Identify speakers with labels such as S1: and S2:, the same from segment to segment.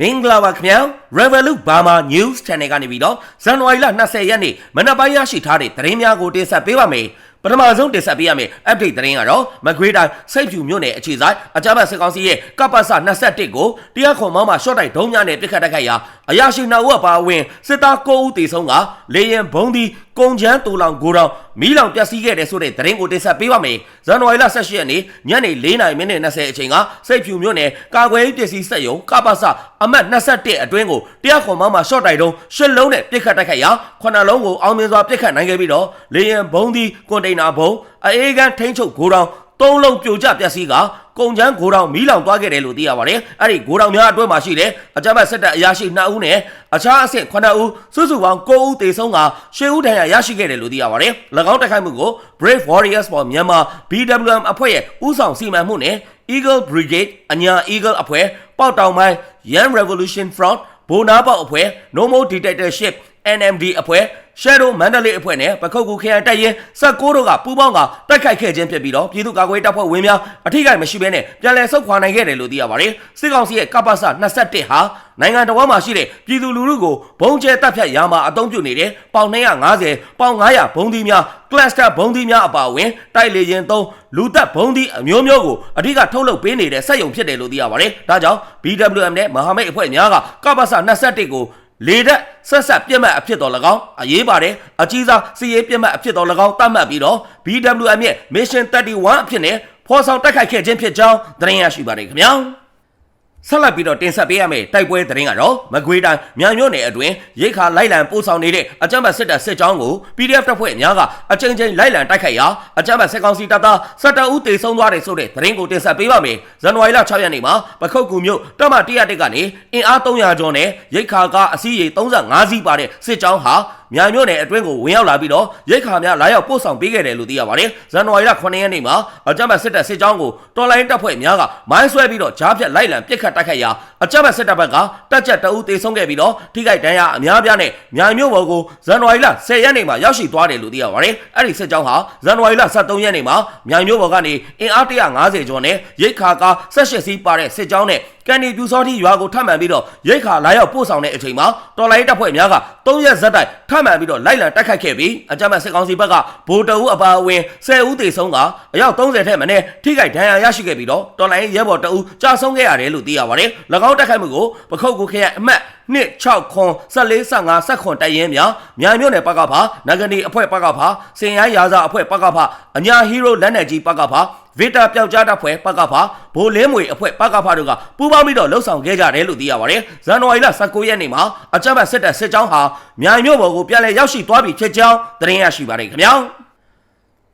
S1: မင်္ဂလာပါခင်ဗျာ Revolut Burma News Channel ကနေပြီးတော့ဇန်နဝါရီလ20ရက်နေ့မနက်ပိုင်းရရှိထားတဲ့သတင်းများကိုတင်ဆက်ပေးပါမယ်ပထမဆုံးတင်ဆက်ပေးရမယ့် update သတင်းကတော့မကွေးတိုင်းစိတ်ဖြူမြို့နယ်အခြေဆိုင်အကြမ်းဖက်စစ်ကောင်စီရဲ့ကပ္ပစ21ကိုတရားခွန်မောင်းမှာရှော့တိုက်ဒုံးများနဲ့ပြစ်ခတ်တိုက်ခိုက်ရာအရာရှိနှုတ်အပါအဝင်စစ်သား9ဦးတေဆုံးကလေရင်ဘုံဒီကုံချမ်းတူလောင်ကိုတောင်မီးလောင်ပျက်စီးခဲ့တဲ့ဆိုတဲ့သတင်းကိုတင်ဆက်ပေးပါမယ်ဇန်နဝါရီလ18ရက်နေ့ညနေ4:00မိနစ်20အချိန်ကစိတ်ဖြူမြို့နယ်ကာကွယ်ရေးပစ္စည်းစက်ရုံကပ္ပစအမှတ်21အတွင်းကိုတရားခွန်မောင်းမှာရှော့တိုက်ဒုံးရှစ်လုံးနဲ့ပြစ်ခတ်တိုက်ခိုက်ရာခုနှစ်လုံးကိုအောင်မြင်စွာပြစ်ခတ်နိုင်ခဲ့ပြီးတော့လေရင်ဘုံဒီကွန်တိန်နာဘုံအေးကန်ထိန်းချုပ်ဂိုတောင်သုံးလုံးပြိုကျပျက်စီးက ကုံချမ်းဂိုတောင်မီးလောင်သွားခဲ့တယ်လို့သိရပါတယ်။အဲ့ဒီဂိုတောင်များအတွင်းမှာရှိတဲ့အကြမ်းဖက်စစ်တပ်အရာရှိ2ဦးနဲ့အခြားအဆင့်9ဦးစုစုပေါင်း9ဦးသေဆုံးက10ဦးဒဏ်ရာရရှိခဲ့တယ်လို့သိရပါတယ်။၎င်းတိုက်ခိုက်မှုကို Brave Warriors for Myanmar BWM အဖွဲ့ရဲ့ဦးဆောင်စီမံမှုနဲ့ Eagle Brigade အညာ Eagle အဖွဲ့ပေါက်တောင်ပိုင်း Young Revolution Front ဘိုနာပေါက်အဖွဲ့ Nomo Dictatorship NMD အဖွဲ့ Shadow Mandalay အဖွဲ့နဲ့ပခုတ်ကူခရိုင်တိုက်ရင်16တို့ကပူးပေါင်းကတိုက်ခိုက်ခဲ့ခြင်းဖြစ်ပြီးတော့ပြည်သူ့ကာကွယ်တပ်ဖွဲ့ဝင်များအထိကိမရှိဘဲနဲ့ပြန်လည်ဆုတ်ခွာနိုင်ခဲ့တယ်လို့သိရပါတယ်။စစ်ကောင်စီရဲ့ကပ္ပစ21ဟာနိုင်ငံတော်မှာရှိတဲ့ပြည်သူလူထုကိုဘုံကျဲတပ်ဖြတ်ရာမှာအသုံးပြုနေတဲ့ပေါင်250ပေါင်900ဘုံသီးများ cluster ဘုံသီးများအပါအဝင်တိုက်လေရင်သုံးလူသက်ဘုံသီးအမျိုးမျိုးကိုအဓိကထုတ်လုပ်ပေးနေတဲ့စက်ရုံဖြစ်တယ်လို့သိရပါတယ်။ဒါကြောင့် BWM နဲ့မဟာမိတ်အဖွဲ့များကကပ္ပစ21ကို လေတက်ဆက်ဆက်ပြက်မှတ်အဖြစ်တော်၎င်းအရေးပါတယ်အကြီးစားစီရေးပြက်မှတ်အဖြစ်တော်၎င်းတတ်မှတ်ပြီးတော့ BWM ရဲ့ Mission 31အဖြစ်နဲ့ဖော်ဆောင်တိုက်ခိုက်ခဲ့ခြင်းဖြစ်ကြောင်းသတင်းရရှိပါတယ်ခင်ဗျာ ဆက်လက်ပြီးတော့တင်ဆက်ပေးရမယ့်တိုက်ပွဲသတင်းကတော့မကွေးတိုင်းမြန်မြို့နယ်အတွင်းရိတ်ခါလိုက်လံပို့ဆောင်နေတဲ့အကြမ်းဖက်စစ်တပ်စစ်ကြောင်းကို PDF တပ်ဖွဲ့အများကအကြိမ်ကြိမ်လိုက်လံတိုက်ခိုက်ရာအကြမ်းဖက်စစ်ကောင်စီတပ်သား17ဦးတေဆုံးသွားတယ်ဆိုတဲ့သတင်းကိုတင်ဆက်ပေးပါမယ်။ဇန်နဝါရီလ6ရက်နေ့မှာပခုတ်ကူမြို့တပ်မ101ကနေအင်အား300ကျော်နဲ့ရိတ်ခါကအစီးရေ35စီးပါတဲ့စစ်ကြောင်းဟာမြန်မြို့နယ်အတွင်းကိုဝင်ရောက်လာပြီးတော့ရိတ်ခါများလာရောက်ပို့ဆောင်ပေးခဲ့တယ်လို့သိရပါတယ်။ဇန်နဝါရီလ9ရက်နေ့မှာအကြမ်းဖက်စစ်တပ်စစ်ကြောင်းကိုတော်လိုင်းတပ်ဖွဲ့များကမိုင်းဆွဲပြီးတော့ကြားဖြတ်လိုက်လံပစ်ခတ်တိုက်ခိုက်ရာအကြမ်းဖက်စစ်တပ်ဘက်ကတပ်ချက်တအုပ်တေဆုံးခဲ့ပြီးတော့ထိခိုက်ဒဏ်ရာအများပြားနဲ့မြန်မြို့ပေါ်ကိုဇန်နဝါရီလ10ရက်နေ့မှာရောက်ရှိသွားတယ်လို့သိရပါတယ်။အဲ့ဒီစစ်ကြောင်းဟာဇန်နဝါရီလ23ရက်နေ့မှာမြန်မြို့ပေါ်ကနေအင်အား150ကျော်နဲ့ရိတ်ခါကား18စီးပါတဲ့စစ်ကြောင်းနဲ့ကန်ဒီပြူစောတိရွာကိုထပ်မံပြီးတော့ရိတ်ခါလာရောက်ပို့ဆောင်တဲ့အချိန်မှာတော်လိုင်းတပ်ဖွဲ့များက3ရက်ဇက်တိုက်ထပ်မံပြီးတော့လိုက်လံတိုက်ခိုက်ခဲ့ပြီးအကြမ်းဖက်စစ်ကောင်စီဘက်ကဗိုလ်တအုပ်အပါအဝင်10ဦးသေဆုံးကအယောက်30ထက်မနည်းထိခိုက်ဒဏ်ရာရရှိခဲ့ပြီးတော့တော်လိုင်းရဲဘော်တအုပ်ကြာဆုံးခဲ့ရတယ်လို့သိရပါတယ်။၎င်းတိုက်ခိုက်မှုကိုပခုတ်ကူခရိုင်အမတ်နှစ်6ခွန်14 15 16ခွန်တိုက်ရင်များမြန်မြို့နယ်ပကဖာနဂနီအဖွဲ့ပကဖာစင်ရိုင်းရာဇာအဖွဲ့ပကဖာအညာဟီးရိုလက်နယ်ကြီးပကဖာဗီတာပျောက်ကြားတပ်ဖွဲ့ပကဖာဘိုလင်းမွေအဖွဲ့ပကဖာတို့ကပူးပေါင်းပြီးတော့လှုပ်ဆောင်ခဲ့ကြတယ်လို့သိရပါတယ်ဇန်နဝါရီလ19ရက်နေ့မှာအကြမ်းဖက်စစ်တပ်စစ်ကြောင်းဟာမြန်မြို့ပေါ်ကိုပြန်လည်ရောက်ရှိသွားပြီဖြစ်ကြောင်းသတင်းရရှိပါတယ်ခင်ဗျာ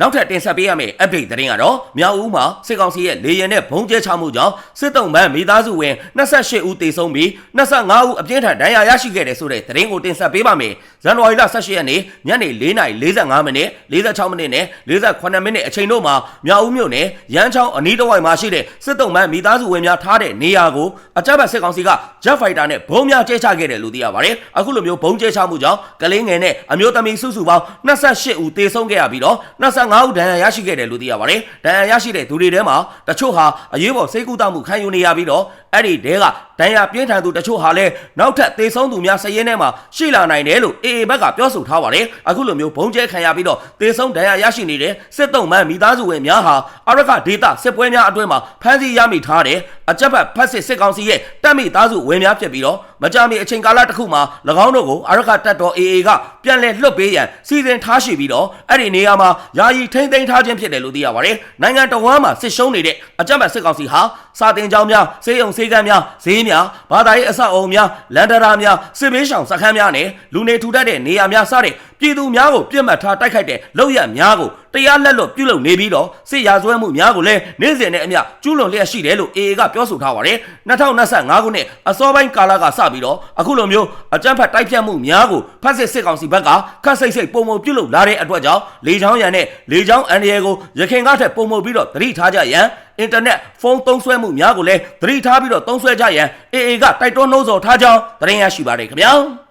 S1: နောက်ထပ်တင်ဆက်ပေးရမယ့် update သတင်းကတော့မြောက်ဦးမှာစစ်ကောင်စီရဲ့လေရင်နဲ့ဘုံကျဲချမှုကြောင့်စစ်တုံးပန်းမိသားစုဝင်28ဦးသေဆုံးပြီး25ဦးအပြင်းထန်ဒဏ်ရာရရှိခဲ့တယ်ဆိုတဲ့သတင်းကိုတင်ဆက်ပေးပါမယ်။ဇန်နဝါရီလ18ရက်နေ့ညနေ4:45မိနစ်46မိနစ်နဲ့48မိနစ်အချိန်တို့မှာမြောက်ဦးမြို့နယ်ရန်ချောင်းအနီးတစ်ဝိုက်မှာရှိတဲ့စစ်တုံးပန်းမိသားစုဝင်များထားတဲ့နေရာကိုအကြမ်းဖက်စစ်ကောင်စီက Jet Fighter နဲ့ဘုံများကျဲချခဲ့တယ်လို့သိရပါတယ်။အခုလိုမျိုးဘုံကျဲချမှုကြောင့်ကလေးငယ်နဲ့အမျိုးသမီးစုစုပေါင်း28ဦးသေဆုံးခဲ့ရပြီးတော့25ဦးဒဏ်ရာရရှိခဲ့တယ်လို့သိရပါတယ်။ဒဏ်ရာရရှိတဲ့သူတွေထဲမှာတချို့ဟာအရေးပေါ်စိတ်ကူးတမှုခံယူနေရပြီးတော့အဲ့ဒီတဲကဒဏ်ရာပြင်းထန်သူတချို့ဟာလည်းနောက်ထပ်သေဆုံးသူများစည်ရင်းထဲမှာရှိလာနိုင်တယ်လို့ AA ဘက်ကပြောဆိုထားပါတယ်။အခုလိုမျိုးဘုံကျဲခံရပြီးတော့သေဆုံးဒဏ်ရာရရှိနေတဲ့စစ်တုံးမှန်မိသားစုဝင်များဟာအရကဒေတာစစ်ပွဲများအတွင်းမှာဖမ်းဆီးရမိထားတဲ့အကြက်ဖက်ဖက်စစ်စစ်ကောင်စီရဲ့တပ်မိသားစုဝင်များဖြစ်ပြီးတော့မကြမီအချိန်ကာလတစ်ခုမှာ၎င်းတို့ကိုအရကတပ်တော် AA ကပြန်လည်လွတ်ပေးရန်စီစဉ်ထားရှိပြီးတော့အဲ့ဒီနေရာမှာယာယီထိမ့်သိမ်းထားခြင်းဖြစ်တယ်လို့သိရပါတယ်။နိုင်ငံတော်ဝန်မှာစစ်ရှုံးနေတဲ့အကြက်ဖက်စစ်ကောင်စီဟာစာတင်ကြောင်းများစေယုံစေကမ်းများဈေးများဘာသာရေးအဆောက်အအုံများလန်ဒရာများစစ်ဘေးရှောင်စခန်းများနဲ့လူနေထူထပ်တဲ့နေရာများစတဲ့ပြည်သူများကိုပြစ်မှတ်ထားတိုက်ခိုက်တဲ့လောက်ရများကိုတရားလက်လွတ်ပြုလုပ်နေပြီးတော့စစ်ရာဇဝဲမှုများကိုလည်းနေ့စဉ်နဲ့အမျှကျူးလွန်လျက်ရှိတယ်လို့ AA ကပြောဆိုထားပါတယ်2025ခုနှစ်အစောပိုင်းကာလကစပြီးတော့အခုလိုမျိုးအကြမ်းဖက်တိုက်ဖြတ်မှုများကိုဖက်စစ်စစ်ကောင်စီဘက်ကခတ်စိတ်စိတ်ပုံမပြုလုပ်လာတဲ့အတွက်ကြောင့်လေချောင်းရံနဲ့လေချောင်းအန်ဒီရဲကိုရခိုင်ကထက်ပုံမပြီးတော့သတိထားကြရန်အင်တာနက်ဖုန်းသုံးစွဲမှုများကိုလည်းသတိထားပြီးတော့သုံးစွဲကြရန် AA ကတိုက်တွန်းနှိုးဆော်ထားကြောင်းသတင်းရရှိပါတယ်ခင်ဗျာ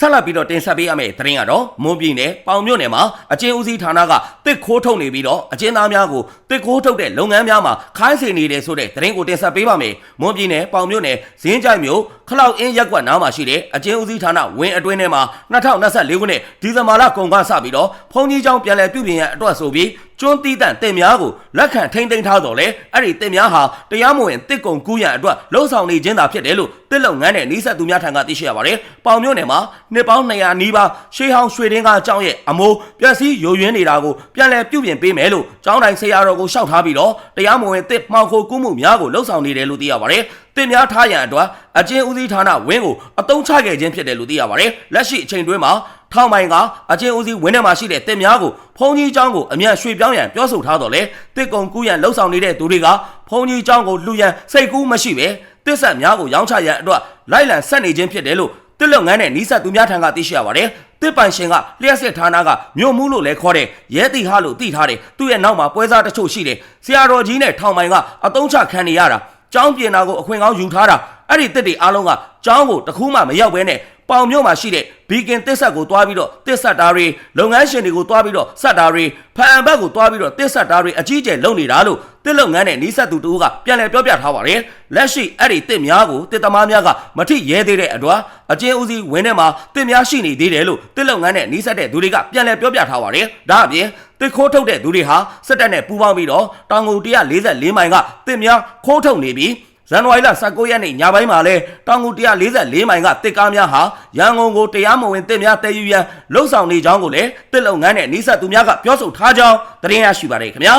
S1: ဆက်လက်ပြီးတော့တင်ဆက်ပေးရမယ့်သတင်းကတော့မွန်ပြည်နယ်ပေါင်မြို့နယ်မှာအကျဉ်းဦးစီးဌာနကတစ်ခိုးထုတ်နေပြီးတော့အကျဉ်းသားများကိုတစ်ခိုးထုတ်တဲ့လုပ်ငန်းများမှာခိုင်းစေနေတယ်ဆိုတဲ့သတင်းကိုတင်ဆက်ပေးပါမယ်။မွန်ပြည်နယ်ပေါင်မြို့နယ်ဇင်းကြိုက်မြို့ခလောက်အင်းရက်ကွက်နားမှာရှိတဲ့အကျဉ်းဦးစီးဌာနဝင်းအတွင်းထဲမှာ2024ခုနှစ်ဒီဇင်ဘာလကုန်ကစပြီးတော့ဖုန်ကြီးကျောင်းပြန်လည်ပြုပြင်ရန်အတွက်ဆိုပြီး ကျွန်းတီးတန့်တင်များကိုလက်ခံထိမ့်သိမ်းထားတော်လဲအဲ့ဒီတင်များဟာတရားမဝင်တစ်ကုံကူးရန်အတွက်လှုံ့ဆော်နေခြင်းသာဖြစ်တယ်လို့တစ်လုံငန်းနဲ့နှီးဆက်သူများထံကသိရှိရပါတယ်။ပေါင်မြို့နယ်မှာနှစ်ပေါင်း200နီးပါးရှေးဟောင်းရွှေတင်းကားကျောင်းရဲ့အမိုးပျက်စီးယိုယွင်းနေတာကိုပြန်လည်ပြုပြင်ပေးမယ်လို့ကျောင်းတိုင်းဆရာတော်ကိုရှောက်ထားပြီးတော့တရားမဝင်တစ်မှောင်ခိုကူးမှုများကိုလှုံ့ဆော်နေတယ်လို့သိရပါတယ်။တင်များထားရန်အတွက်အကျဉ်းဦးစီးဌာနဝင်းကိုအတုံးချခဲ့ခြင်းဖြစ်တယ်လို့သိရပါတယ်။လက်ရှိအချိန်တွင်းမှာ ထောင်ပိုင်ကအချင်းဦးစီးဝင်းထဲမှာရှိတဲ့တင်များကိုဖုန်ကြီးเจ้าကိုအမြန်ရွှေ့ပြောင်းရန်ပြောဆိုထားတော့လေတစ်ကုံကူးရန်လှုံ့ဆော်နေတဲ့သူတွေကဖုန်ကြီးเจ้าကိုလှူရန်စိတ်ကူးမရှိပဲတစ်ဆက်များကိုရောင်းချရန်အတွက်လိုက်လံဆက်နေခြင်းဖြစ်တယ်လို့တစ်လုံငန်းနဲ့နီးစပ်သူများထံကသိရှိရပါတယ်တစ်ပိုင်ရှင်ကလျှက်စစ်ဌာနကမြို့မှုလို့လဲခေါ်တဲ့ရဲတီဟာလို့သိထားတယ်သူ့ရဲ့နောက်မှာပွဲစားတချို့ရှိတယ်ဆရာတော်ကြီးနဲ့ထောင်ပိုင်ကအတုံးချခံနေရတာကျောင်းပြင်တာကိုအခွင့်ကောင်းယူထားတာအဲ့ဒီတစ်တွေအားလုံးကကျောင်းကိုတခုမှမရောက်ဘဲနဲ့ ပေါင်မြို့မှာရှိတဲ့ဘီကင်တစ်ဆက်ကိုတွားပြီးတော့တစ်ဆက်တာတွေလုပ်ငန်းရှင်တွေကိုတွားပြီးတော့ဆက်တာတွေဖန်အံဘက်ကိုတွားပြီးတော့တစ်ဆက်တာတွေအကြီးအကျယ်လုပ်နေတာလို့တစ်လုပ်ငန်းနဲ့နီးစပ်သူတူကပြန်လည်ပြောပြထားပါတယ်လက်ရှိအဲ့ဒီတစ်များကိုတစ်သမားများကမထိရဲသေးတဲ့အတွက်အချင်းဦးစီးဝင်းထဲမှာတစ်များရှိနေသေးတယ်လို့တစ်လုပ်ငန်းနဲ့နီးစပ်တဲ့သူတွေကပြန်လည်ပြောပြထားပါတယ်ဒါအပြင်တစ်ခိုးထုတ်တဲ့သူတွေဟာစစ်တပ်နဲ့ပူးပေါင်းပြီးတော့တောင်ငူ144မိုင်ကတစ်များခိုးထုတ်နေပြီး ဇန်နဝါရီလ19ရက်နေ့ညပိုင်းမှာလဲတောင်ငူ144မိုင်ကတစ်ကားများဟာရန်ကုန်ကိုတရားမဝင်တစ်များတည်ယူရန်လှုံ့ဆော်နေကြောင်းကိုလည်းတစ်လုံငန်းနဲ့နှိစက်သူများကပြောဆိုထားကြောင်းသတင်းရရှိပါတယ်ခင်ဗျာ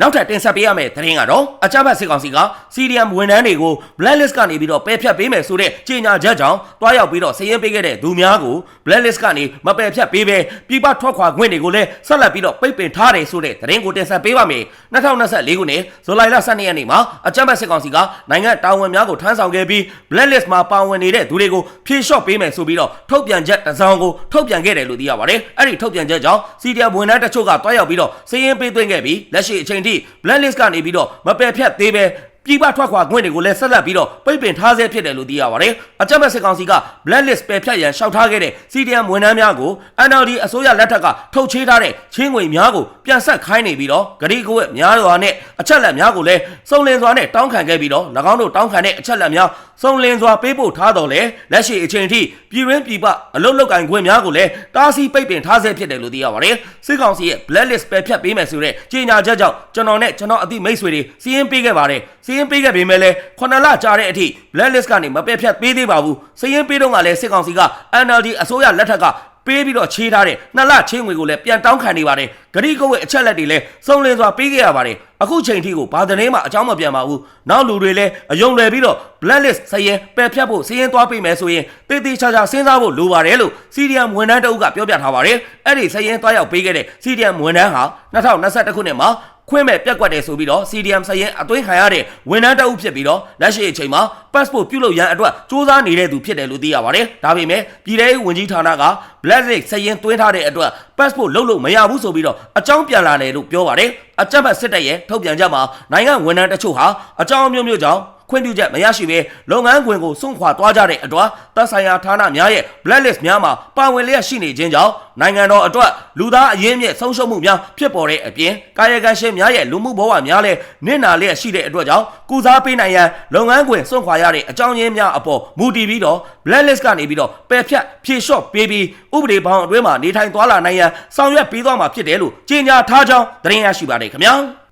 S1: နောက်ထပ်တင်ဆက်ပေးရမယ့်သတင်းကတော့အကြမ်းဖက်စစ်ကောင်စီက CDM ဝန်ထမ်းတွေကို blacklist ကနေပြီးတော့ပယ်ဖြတ်ပေးမယ်ဆိုတဲ့ကြေညာချက်ကြောင့်တွားရောက်ပြီးတော့စည်ရင်ပေးခဲ့တဲ့သူများကို blacklist ကနေမပယ်ဖြတ်ပေးပဲပြပထွက်ခွာခွင့်တွေကိုလည်းဆက်လက်ပြီးတော့ပိတ်ပင်ထားတယ်ဆိုတဲ့သတင်းကိုတင်ဆက်ပေးပါမယ်2024ခုနှစ်ဇူလိုင်လ12ရက်နေ့မှာအကြမ်းဖက်စစ်ကောင်စီကနိုင်ငံတာဝန်များကိုထမ်းဆောင်ခဲ့ပြီး blacklist မှာပါဝင်နေတဲ့သူတွေကိုဖြေလျှော့ပေးမယ်ဆိုပြီးတော့ထုတ်ပြန်ချက်တစ်စောင်ကိုထုတ်ပြန်ခဲ့တယ်လို့သိရပါတယ်အဲ့ဒီထုတ်ပြန်ချက်ကြောင့် CDM ဝန်ထမ်းတချို့ကတွားရောက်ပြီးတော့စည်ရင်ပေးသွင်းခဲ့ပြီးလက်ရှိအချိန်ထိ blacklist ကနေပြီးတော့မပယ်ဖြတ်သေးပဲ ပြည်ပထွက်ခွာခွင့်တွေကိုလည်းဆက်လက်ပြီးတော့ပိတ်ပင်ထားဆဲဖြစ်တယ်လို့သိရပါတယ်။အကြမ်းဖက်စစ်ကောင်စီက blacklist ပယ်ဖြတ်ရန်ရှောက်ထားခဲ့တဲ့ CDM ဝန်ထမ်းများကို NLD အစိုးရလက်ထက်ကထုတ်ချေးထားတဲ့ချင်းငွေများကိုပြန်ဆက်ခိုင်းနေပြီးတော့ဂရီကိုဝက်များစွာနဲ့အချက်လက်များကိုလည်းစုံလင်စွာနဲ့တောင်းခံခဲ့ပြီးတော့၎င်းတို့တောင်းခံတဲ့အချက်လက်များစုံလင်စွာပေးပို့ထားတော်လဲလက်ရှိအချိန်ထိပြည်ရင်းပြည်ပအလုတ်လောက်ကင်ခွင့်များကိုလည်းတားဆီးပိတ်ပင်ထားဆဲဖြစ်တယ်လို့သိရပါတယ်။စစ်ကောင်စီရဲ့ blacklist ပယ်ဖြတ်ပေးမယ်ဆိုတဲ့ကြေညာချက်ကြောင့်ကျွန်တော်နဲ့ကျွန်တော်အသည့်မိတ်ဆွေတွေစီးရင်ပေးခဲ့ပါတယ်။စီးရင်ပေးခဲ့ပေမဲ့လည်း9လကြာတဲ့အထိ blacklist ကနေမပယ်ဖြတ်ပေးသေးပါဘူး။စီးရင်ပေးတော့ကလည်းစစ်ကောင်စီက NLD အစိုးရလက်ထက်ကပေးပြီးတော့ချေးထားတဲ့နှစ်လချင်းငွေကိုလည်းပြန်တောင်းခံနေပါတယ်ဂရိကုတ်ရဲ့အချက်လက်တွေလည်းစုံလင်စွာပေးခဲ့ရပါတယ်အခုချိန်ထိကိုဘာသတင်းမှအကြောင်းမပြန်ပါဘူးနောက်လူတွေလည်းအယုံလွယ်ပြီးတော့ blacklist စရင်ပယ်ဖြတ်ဖို့စရင်သွားပေးမယ်ဆိုရင်တေးသေးချာချာစဉ်းစားဖို့လိုပါတယ်လို့ CDM ဝန်ထမ်းတအုပ်ကပြောပြထားပါတယ်အဲ့ဒီစရင်သွားရောက်ပေးခဲ့တဲ့ CDM ဝန်ထမ်းဟာ2021ခုနှစ်မှာ ခွင့်မဲ့ပြက်ကွက်တယ်ဆိုပြီးတော့ CDM စရင်အသွင်းခံရတဲ့ဝန်ထမ်းတအုပ်ဖြစ်ပြီးတော့လက်ရှိအချိန်မှာ passport ပြုလုပ်ရန်အတွက်စ조사နေတဲ့သူဖြစ်တယ်လို့သိရပါတယ်ဒါပေမဲ့ပြည်ထောင်ဝင်ကြီးဌာနက blacklist စရင်သွင်းထားတဲ့အတွက် passport လုပ်လို့မရဘူးဆိုပြီးတော့အကြောင်းပြန်လာတယ်လို့ပြောပါတယ်အကြမ်းဖက်စစ်တပ်ရဲ့ထုတ်ပြန်ချက်မှာနိုင်ငံဝန်ထမ်းတချို့ဟာအကြောင်းမျိုးမျိုးကြောင့် ခွင့်ပြုချက်မရရှိဘဲလုပ်ငန်းခွင်ကိုစွန့်ခွာသွားကြတဲ့အတွက်တပ်ဆိုင်ရာဌာနများရဲ့ blacklist များမှာပါဝင်လျက်ရှိနေခြင်းကြောင့်နိုင်ငံတော်အတွက်လူသားအရင်းမြစ်ဆုံးရှုံးမှုများဖြစ်ပေါ်တဲ့အပြင်ကာယကံရှင်များရဲ့လူမှုဘဝများလည်းနစ်နာလျက်ရှိတဲ့အတွက်ကြောင့်ကုစားပေးနိုင်ရန်လုပ်ငန်းခွင်စွန့်ခွာရတဲ့အကြောင်းရင်းများအပေါ်မူတည်ပြီးတော့ blacklist ကနေပြီးတော့ပယ်ဖြတ်ဖြေလျှော့ပေးပြီးဥပဒေဘောင်အတွင်းမှာနေထိုင်သွားလာနိုင်ရန်ဆောင်ရွက်ပေးသွားမှာဖြစ်တယ်လို့ကြေညာထားကြောင်းသတင်းရရှိပါတယ်ခင်ဗျာ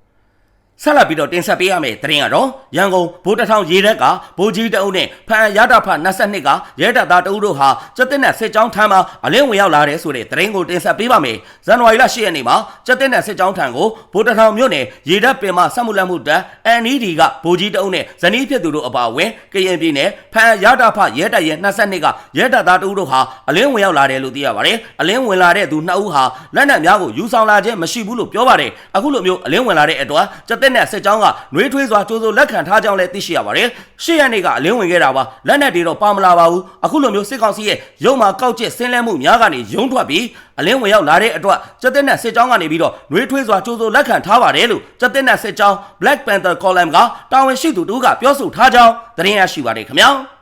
S1: ဆက်လက်ပြီးတော့တင်ဆက်ပေးရမယ့်သတင်းကတော့ရန်ကုန်ဗိုလ်တထောင်ရေရက်ကဗိုလ်ကြီးတအုပ်နဲ့ဖန်ရတာဖ22ကရဲတပ်သားတအုပ်တို့ဟာစက်တက်နဲ့စစ်ကြောင်းထမ်းမှာအလင်းဝင်ရောက်လာတဲ့ဆိုတဲ့သတင်းကိုတင်ဆက်ပေးပါမယ်။ဇန်နဝါရီလ10ရက်နေ့မှာစက်တက်နဲ့စစ်ကြောင်းထံကိုဗိုလ်တထောင်မြို့နယ်ရေတပ်ပင်မဆက်မှုလက်မှုတပ် NED ကဗိုလ်ကြီးတအုပ်နဲ့ဇနီးဖြစ်သူတို့အပါအဝင်ကရင်ပြည်နယ်ဖန်ရတာဖရဲတပ်ရဲ22ကရဲတပ်သားတအုပ်တို့ဟာအလင်းဝင်ရောက်လာတယ်လို့သိရပါတယ်။အလင်းဝင်လာတဲ့သူနှစ်ဦးဟာလက်နက်များကိုယူဆောင်လာခြင်းမရှိဘူးလို့ပြောပါတယ်။အခုလိုမျိုးအလင်းဝင်လာတဲ့အတွက်စက်တက်နဲ့စစ်ကြောင်းကနှွေးထွေးစွာကြိုးစိုးလက်ခံထားကြောင်းလည်းသိရှိရပါတယ်။ရှေ့ရက်နေ့ကအလင်းဝင်ခဲ့တာပါ။လက်နက်တွေတော့ပါမလာပါဘူး။အခုလိုမျိုးစစ်ကောင်စီရဲ့ရုံမှာကောက်ကျစ်ဆင်းလဲမှုများကနေရုံထွက်ပြီးအလင်းဝင်ရောက်လာတဲ့အတွက်စက်တက်နဲ့စစ်ကြောင်းကနေပြီးတော့နှွေးထွေးစွာကြိုးစိုးလက်ခံထားပါတယ်လို့စက်တက်နဲ့စစ်ကြောင်း Black Panther Column ကတာဝန်ရှိသူတို့ကပြောဆိုထားကြောင်းသတင်းရရှိပါတယ်ခင်ဗျာ။